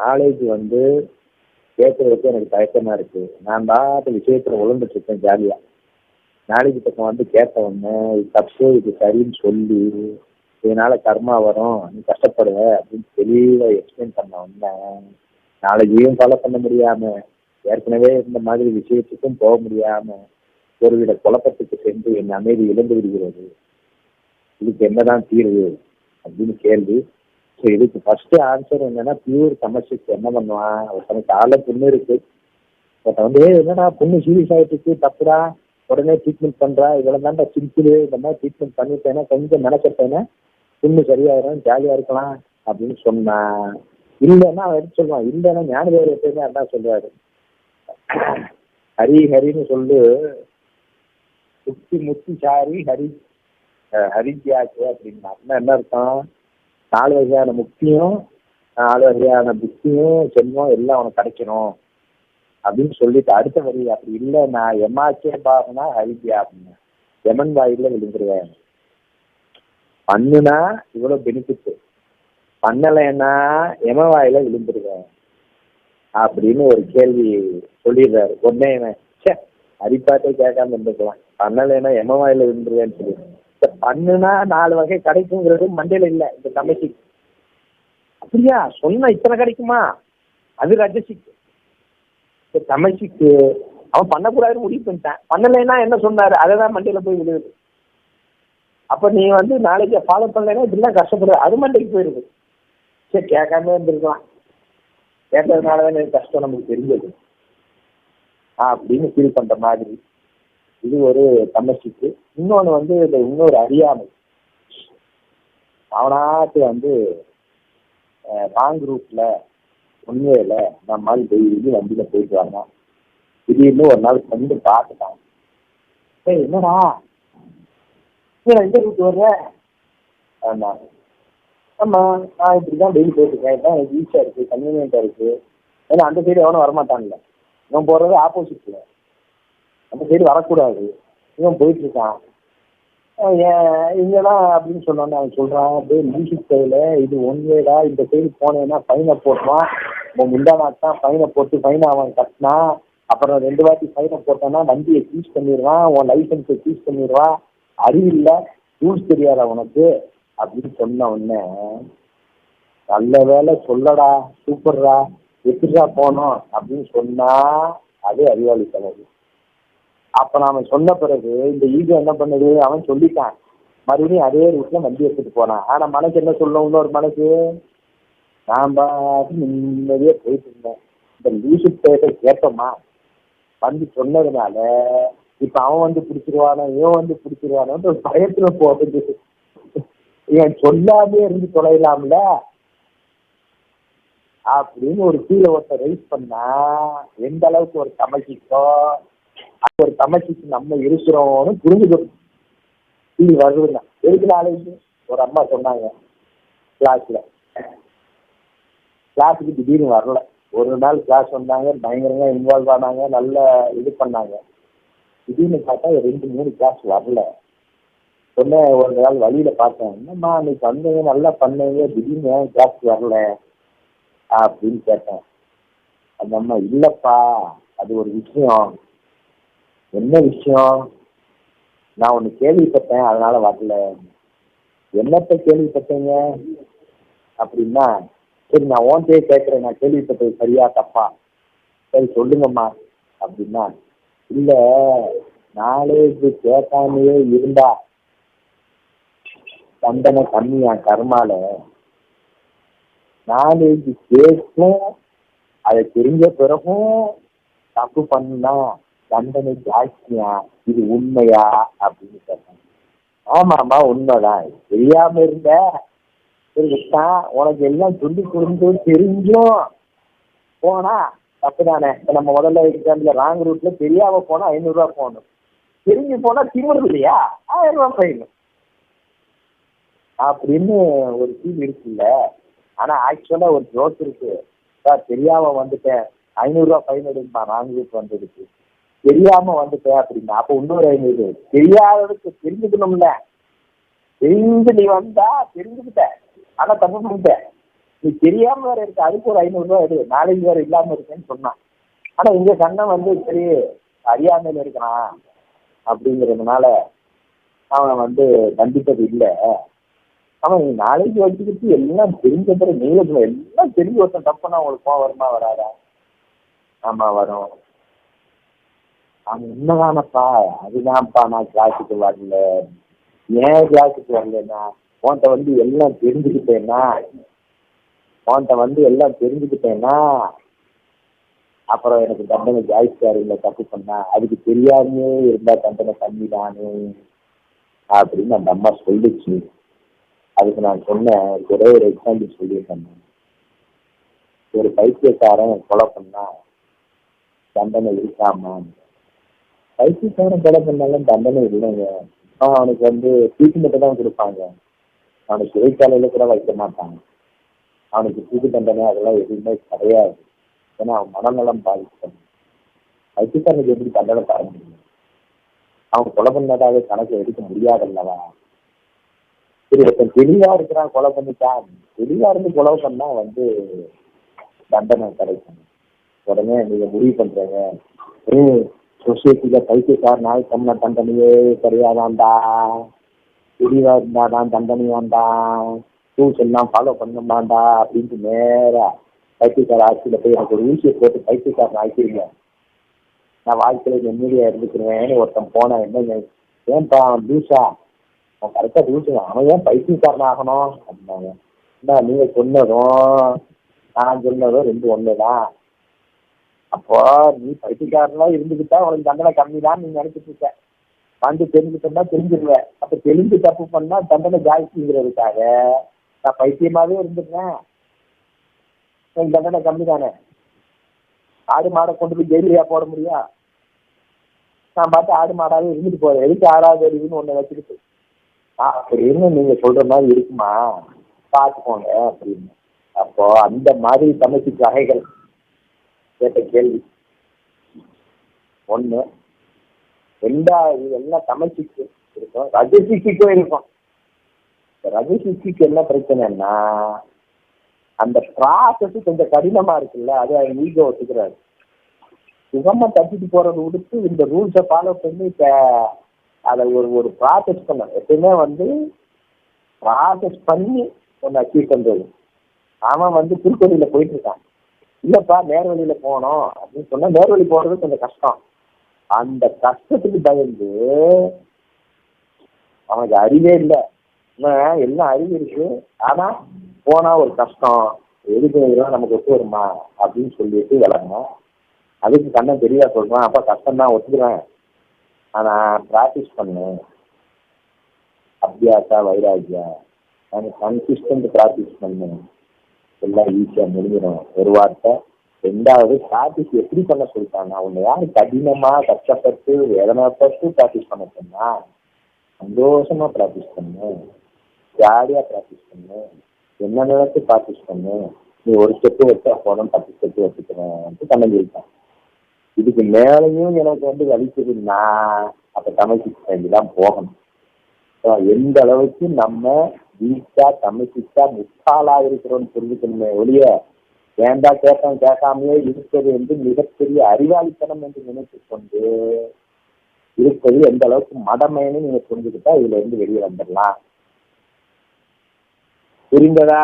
Knowledge வந்து கேட்கறதுக்கு எனக்கு தயக்கமா இருக்கு. நான் பாட்டு விஷயத்துல உழந்துட்டு இருக்கேன் ஜாலியா நாளைக்கு பக்கம் வந்து கேட்ட உடனே இது தப்பு இது சரின்னு சொல்லி இதனால கர்மா வரும் நீ கஷ்டப்படுவ அப்படின்னு தெளிவா எக்ஸ்பிளைன் பண்ண உடனே நாளைக்கையும் ஃபாலோ பண்ண முடியாம ஏற்கனவே இந்த மாதிரி விஷயத்துக்கும் போக முடியாம ஒருவித குழப்பத்துக்கு சென்று என் அமைதி இழந்து விடுகிறது. இதுக்கு என்னதான் தீர்வு அப்படின்னு கேள்வி. ஸோ இதுக்கு ஃபர்ஸ்ட் ஆன்சர் என்னன்னா பியூர் கமர்ஷியல் என்ன பண்ணுவான்? ஒருத்தனுக்கு கால புண்ணு இருக்கு. ஒருத்தன் வந்து என்னடா புண்ணு சீரியஸ் ஆயிட்டு தப்புடா. உடனே ட்ரீட்மெண்ட் பண்றா. இதெல்லாம் தான்டா சிம்பிள். இந்த மாதிரி ட்ரீட்மெண்ட் பண்ணிட்டேன்னா கொஞ்சம் நினைச்சிட்டேன்னா புண்ணு சரியாயிரும் ஜாலியா இருக்கலாம் அப்படின்னு சொன்னான். இல்லைன்னா அவன் எடுத்து சொல்லுவான்? இல்லைன்னா ஞானதேவர் எப்பயுமே அதான் சொல்றாரு ஹரி ஹரின்னு சொல்லு. முத்தி முத்தி சாரி ஹரி ஹரி ஹரித்யாக்கு அப்படின்னா என்ன அர்த்தம்? நாலு வகையான முக்தியும் நாலு வகையான புத்தியும் செல்வம் எல்லாம் உனக்கு கிடைக்கணும். அப்படின்னு சொல்லிட்டு அடுத்த வரி அப்படி இல்லை நான் எமாச்சே பாகனா ஹரித்யா அப்படின்னு. எமன் வாயில விழுந்துருவேன். பண்ணுனா இவ்வளவு பெனிஃபிட் பண்ணலைன்னா எம வாயில விழுந்துருவேன். அப்படின்னு ஒரு கேள்வி சொல்லிடுறாரு. உடனே இவன், ச்சே அரிப்பாட்டே கேட்காம இருந்துக்கலாம். பண்ணலைன்னா எம வாயில விழுந்துருவேன்னு சொல்லிடுறேன் பண்ணுனா நாலு வகை கிடைக்குங்கிறது மண்டையில இல்ல இந்த தமிழ்ச்சி அப்படியா? சொன்ன இத்தனை கிடைக்குமா? அது ரஜசிக்கு இந்த தமிழ்ச்சிக்கு அவன் பண்ணக்கூடாதுன்னு முடிவு பண்ணிட்டான். பண்ணலைன்னா என்ன சொன்னாரு? அதை தான் மண்டையில போய் விழுது அப்ப நீ வந்து நாளைக்கு ஃபாலோ பண்ணலைன்னா இப்படிலாம் கஷ்டப்படுற அது மண்டைக்கு போயிருது. சரி கேட்காம இருந்திருக்கலாம். கேட்டதுனாலதான் எனக்கு கஷ்டம் நமக்கு தெரிஞ்சது. ஆ அப்படின்னு ஃபீல் பண்ற மாதிரி. இது ஒரு தமசிக்கு இன்னொன்று வந்து இந்த இன்னொரு அறியாமை. அவனாட்டு வந்து லாங் ரூட்ல உண்மையில நம்ம மாதிரி டெய்லி வண்டியில போயிட்டு வரணும் திடீர்னு ஒரு நாள் வந்து பார்த்துட்டான். ஏய் என்னடா? ஏன் எந்த ரூட் வர்ற? ஆமா நான் இப்படிதான் டெய்லி போயிட்டு இருக்கேன். இதான் எனக்கு ஈஸியா இருக்கு கன்வீனியன்டா இருக்கு. ஏன்னா அந்த சைடு எவனும் வரமாட்டான்ல. இவன் போறது ஆப்போசிட்ல அந்த சைடு வரக்கூடாது. இவன் போயிட்டு இருக்கான் இங்கெல்லாம் அப்படின்னு சொன்னோன்னே அவன் சொல்றான் அப்படியே மியூசிக் சைடுல இது ஒன் வேடா இந்த சைடு போனேன்னா ஃபைனை போட்டுவான். உன் முந்தானாக்கு தான் ஃபைனை போட்டு ஃபைனை அவன் கட்டினான் அப்புறம் ரெண்டு வாட்டி ஃபைனை போட்டான்னா வண்டியை சீஸ் பண்ணிடுவான் உன் லைசன்ஸை சீஸ் பண்ணிடுவான். அறிவில்லை ரூல்ஸ் தெரியாதா உனக்கு? அப்படின்னு சொன்ன உடனே நல்ல வேலை சொல்லடா சூப்பர்டா எப்படிடா போனோம் அப்படின்னு சொன்னா அது அறிவாளித்தனது அப்ப நாம சொன்ன பிறகு இந்த ஈகோ என்ன பண்ணுது? அவன் சொல்லிட்டான். மறுபடியும் அதே ரூட்ல வண்டி எடுத்துட்டு போனான். ஆனா மனசு என்ன சொல்லும்? இன்னொரு மனசு? நான் பாட்டு நிம்மதியா போயிட்டு இருந்தேன். இந்த லூசு பேட்டை கேட்டோமா? வந்து சொன்னதுனால இப்ப அவன் வந்து பிடிச்சிருவானோ இவன் வந்து பிடிச்சிருவானோன்ற ஒரு பயத்துல போகுது. ஏன் சொல்லாமே இருந்து தொலைலாம்ல அப்படின்னு ஒரு கீழே ஒருத்தர் ரைஸ் பண்ணா எந்த அளவுக்கு ஒரு தமசிக்கோ ஒரு தமசிக்கு நம்ம இருக்கிறோம்னு புரிஞ்சுக்கணும். இது வருதுன்னா. எதுக்கு நாளைக்கு? ஒரு அம்மா சொன்னாங்க கிளாஸ்ல கிளாஸுக்கு திடீர்னு வரல. ஒரு நாள் கிளாஸ் வந்தாங்க பயங்கரமா இன்வால்வ் ஆனாங்க நல்ல இது பண்ணாங்க. திடீர்னு பார்த்தா ரெண்டு மூணு கிளாஸ் வரல. சொன்ன ஒரு நாள் வழியில பார்த்தேன் என்னம்மா அன்னைக்கு வந்தீங்க நல்லா பண்ணீங்க திடீர்னு ஏன் கிளாஸ் வரல? அப்படின்னு கேட்டேன். அந்த அம்மா இல்லப்பா அது ஒரு விஷயம். என்ன விஷயம்? நான் ஒன்று கேள்விப்பட்டேன் அதனால வரல. என்னத்த கேள்விப்பட்டீங்க? அப்படின்னா சரி நான் ஓன்ட்டே கேட்குறேன் நான் கேள்விப்பட்டது சரியா தப்பா? சரி சொல்லுங்கம்மா அப்படின்னா இல்ல நாலேஜ் கேட்காமையே இருந்தா தண்டனை கம்மியா கர்மால. நாலேஜ் கேட்கும் அதை தெரிஞ்ச பிறகும் தப்பு பண்ணா தண்டனை ஜாஸ்தியா இது உண்மையா? அப்படின்னு சொன்னாங்க ஆமாம்மா உண்மைதான். தெரியாம இருந்த. உனக்கு எல்லாம் சொல்லி கொடுத்து தெரிஞ்சும். போனா தப்பு தானே இப்ப நம்ம முதல்ல எக்ஸாம்பிள் ராங் ரூட்ல தெரியாம போனா ஐநூறுரூவா போகணும். தெரிஞ்சு போனா திமுறது இல்லையா? ஆயிரம் ரூபாய் ஃபைன் அப்படின்னு ஒரு ஃபீல் இருக்குல்ல. ஆனா ஆக்சுவலா ஒரு ஜோக் இருக்கு. சார் தெரியாம வந்துட்டேன். ஐநூறுரூவா ஃபைன் எடுப்பான் ராங் ரூட் வந்ததுக்கு தெரியாம வந்துட்டேன் அப்படின்னா அப்ப இன்னொரு ஐநூறு தெரியாததுக்கு தெரிஞ்சுக்கணும்ல. தெரிஞ்சு நீ வந்தா தெரிஞ்சுக்கிட்ட. ஆனா தப்பு பண்ணிட்ட. நீ தெரியாம வேற இருக்க. அதுக்கு ஒரு ஐநூறு ரூபாய் எடு. நாளைக்கு வேற இல்லாம இருக்கேன்னு சொன்னான் ஆனா இங்க கண்ணன் வந்து சரி அறியாமையில இருக்கிறான் அப்படிங்கிறதுனால அவன் வந்து கண்டிப்பது இல்லை. அவன் நாளைக்கு வச்சுக்கிட்டு எல்லாம் தெரிஞ்ச பிறகு நீங்க எல்லாம் தெரிஞ்சு ஒருத்தன் தப்புனா உங்களுக்கு கோவம் வருமா வராதா? ஆமா வரும். அவன் உண்மைதானப்பா. அதுதான்ப்பா நான் கிளாஸுக்கு வரல. ஏன் கிளாஸுக்கு வரலன்னா உன்கிட்ட வந்து எல்லாம் தெரிஞ்சுக்கிட்டேன்னா உன்கிட்ட வந்து எல்லாம் தெரிஞ்சுக்கிட்டேன்னா அப்புறம் எனக்கு தண்டனை இல்லை தப்பு பண்ணா. அதுக்கு தெரியாமையே இருந்தா தண்டனை கம்மி தானே அப்படின்னு அந்த அம்மா சொல்லிச்சு. அதுக்கு நான் சொன்னேன் ஒரே ஒரு எக்ஸாம்பிள் சொல்லியிருக்கேன் ஒரு பைத்தியக்காரன் கொலை பண்ணா தண்டனை இருக்காமான்னு பைத்தியக்காரன் கொலை பண்ணாலும் தண்டனை இல்லைங்க. அவனுக்கு வந்து தூக்கு மட்டும் தான் கொடுப்பாங்க. அவனுக்கு சிறைச்சாலையில கூட வைக்க மாட்டாங்க. அவனுக்கு தூக்கு தண்டனை அதெல்லாம் எதுவுமே கிடையாது. ஏன்னா அவன் மனநலம் பாதிக்கும். பைத்தியக்காரனுக்கு எப்படி தண்டனை தர முடியும்? அவன் கொலை பண்ணதாவே கணக்கு எடுக்க முடியாதல்லவா சரி ஒருத்தன் தெளிவா இருக்கிறான் கொலை பண்ணிட்டான். தெளிவா இருந்து கொலை பண்ணா வந்து தண்டனை கிடைக்கும். உடனே நீங்க முடிவு பண்றீங்க. ஏய் சொசைட்டில பைத்தியக்காரனாய் தம்ன தண்டனையே கிடையாதாண்டா தெளிவா இருந்தாதான் தண்டனையாண்டா ரூல்ஸ் எல்லாம் ஃபாலோ பண்ணமாண்டா அப்படின்ட்டு நேரா பைத்தியக்கார ஆட்சியில போய் எனக்கு ஒரு ஊசியை போட்டு பைத்தியக்காரன் ஆக்கிடுங்க நான் வாழ்க்கையில நிம்மதியா இருந்துக்கிறேன் ஒருத்தன் போனா என்ன ஏன்பா அவன் லூசா அவன் கரெக்டா லூசு அவன் ஏன் பைத்தியக்காரன் ஆகணும் அப்படின்னாங்க என்ன நீங்க சொன்னதும் நான் சொன்னதும் ரெண்டு ஒண்ணுதான் அப்போ நீ பைத்தியக்காரனா இருந்துகிட்டா உனக்கு தண்டனை கம்மி தான் நீ நினைச்சிட்டு இருக்க. வந்து தெரிஞ்சுக்கிட்டா தெரிஞ்சிருவேன் அப்ப தெரிஞ்சு தப்பு பண்ணா தண்டனை ஜாஸ்திங்கிறதுக்காக நான் பைத்தியமாவே இருந்துட்டேன். எனக்கு தண்டனை கம்மி தானே ஆடு மாடை கொண்டு போய் ஜெயிலியா போட முடியும் நான் பார்த்து ஆடு மாடாவே இருந்துட்டு போறேன். எதுக்கு ஆறாவது அறிவுன்னு ஒண்ணு வச்சுக்கிட்டு? அப்படின்னு நீங்க சொல்ற மாதிரி இருக்குமா? பார்த்துக்கோங்க அப்படின்னு. அப்போ அந்த மாதிரி தமிழ்ச்சி வகைகள் கேட்ட கேள்வி. ஒண்ணு ரெண்டாவது எல்லாம் தமிழ்ச்சிக்கு இருக்கும். ரஜசிக்கும் இருக்கும். ரஜசிக்கு என்ன பிரச்சனைன்னா அந்த ப்ராசஸ் கொஞ்சம் கடினமா இருக்குல்ல அது அவங்க ஈகோ ஒத்துக்கிறாரு. சுகமா தட்டிட்டு போறதை விடுத்து இந்த ரூல்ஸை ஃபாலோ பண்ணி இப்ப அதை ஒரு ஒரு ப்ராசஸ் பண்ண எப்பயுமே வந்து ப்ராசஸ் பண்ணி ஒன்று அச்சீவ் பண்றது. அவன் வந்து திருக்கோயில போயிட்டு இருக்கான். இல்லப்பா நேர்வழியில போகணும் அப்படின்னு சொன்னா நேர்வழி போறது கொஞ்சம் கஷ்டம். அந்த கஷ்டத்துக்கு பயந்து அவனுக்கு அறிவே இல்லை. இவன் எல்லாம் அறிவு இருக்கு? ஆனா போனா ஒரு கஷ்டம். எதுக்கு நமக்கு ஒத்து வருமா? அப்படின்னு சொல்லிட்டு விளங்கணும் அதுக்கு கண்ணன் தெளிவா சொல்றான் அப்ப கஷ்டம் தான் ஒத்துக்கிறேன். ஆனா ப்ராக்டிஸ் பண்ணு. அபியாசா வைராகியா. கன்சிஸ்டன்ட் ப்ராக்டிஸ் பண்ணு. எல்லாம் ஈஸியா முடிஞ்சிடும். ஒரு வார்த்தை. ரெண்டாவது ப்ராக்டிஸ் எப்படி பண்ண சொல்லிட்டாங்க? அவங்க யாரு? கடினமா கஷ்டப்பட்டு வேதனைப்பட்டு ப்ராக்டிஸ் பண்ண சொன்னா சந்தோஷமா ப்ராக்டிஸ் பண்ணு. ஜாலியா ப்ராக்டிஸ் பண்ணு. என்ன நினைச்சு ப்ராக்டிஸ் பண்ணு. நீ ஒரு ஸ்டெப்பு வச்சா போதும் பத்து ஸ்டெப்பு வச்சுக்கிறேன் கண்ணன் சொல்லிட்டான். இதுக்கு மேலேயும் எனக்கு வந்து வலிக்குதுன்னா அப்ப தமிழ் சிக்ஸ் தான் போகணும் எந்த அளவுக்கு நம்ம வீட்டா தமிழ்ச்சிக்கா முட்டாளா இருக்கிறோம்னு புரிஞ்சுக்கணுமே ஒழிய வேண்டா கேட்டோம் கேட்காமையே இருப்பது என்று மிகப்பெரிய அறிவாளித்தனம் என்று நினைத்து கொண்டு இருப்பது எந்த அளவுக்கு மடமைன்னு நீங்க புரிஞ்சுக்கிட்டா இதுல இருந்து வெளியே வந்துடலாம் புரிந்ததா?